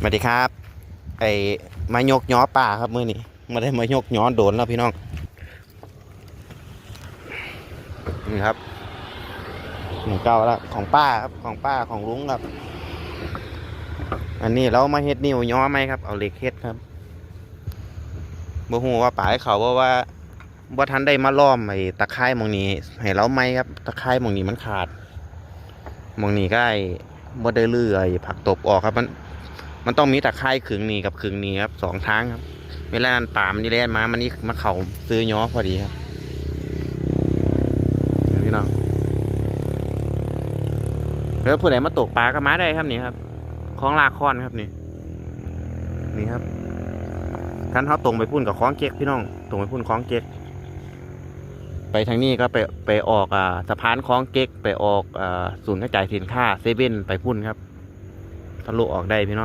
สวัสดีครับ ไอ้มายกย้อป่าครับมือนี้มาได้มายกย้อโดนแล้วพี่น้องนี่ครับหนึ่งเก้าแล้วของป้าครับของป้าของลุงครับ อันนี้เรามาเฮ็ดนิ้วย้อไหมครับเอาเหล็กเฮ็ดครับบ่ฮู้ว่าป่าให้เขาว่าว่าบ่ทันได้มาล้อมไอ้ตะไคร่หมองนี้ให้เราไหมครับ ตะไคร่หมองนี้มันขาดมองนี้ก็ไอ้บ่ได้เลื้อไอ้ผักตบออกครับมัน มันต้องมีตะไคร่ขึงนีกับขึงนีครับสองทางครับ เวลานั้นป่ามันนี่แล่นมา มันนี่มาเข่าซื้อย้อพอดีครับนพี่น้องแล้วผู้ใดมาตกปลาก็มาได้ครับนี่ครับคลองลาคอนครับนี่ นี่ครับท่านเขาตรงไปพุ่นกับคลองเก๊กพี่น้อง ตรงไปพุ่นคลองเก๊กไปทางนี้ก็ไปไปออกอ่าสะพานคลองเก๊กไปออกอ่าศูนย์กระจายสินค้าเซเว่นไปพุ่นครับทะลุออกได้พี่น้อง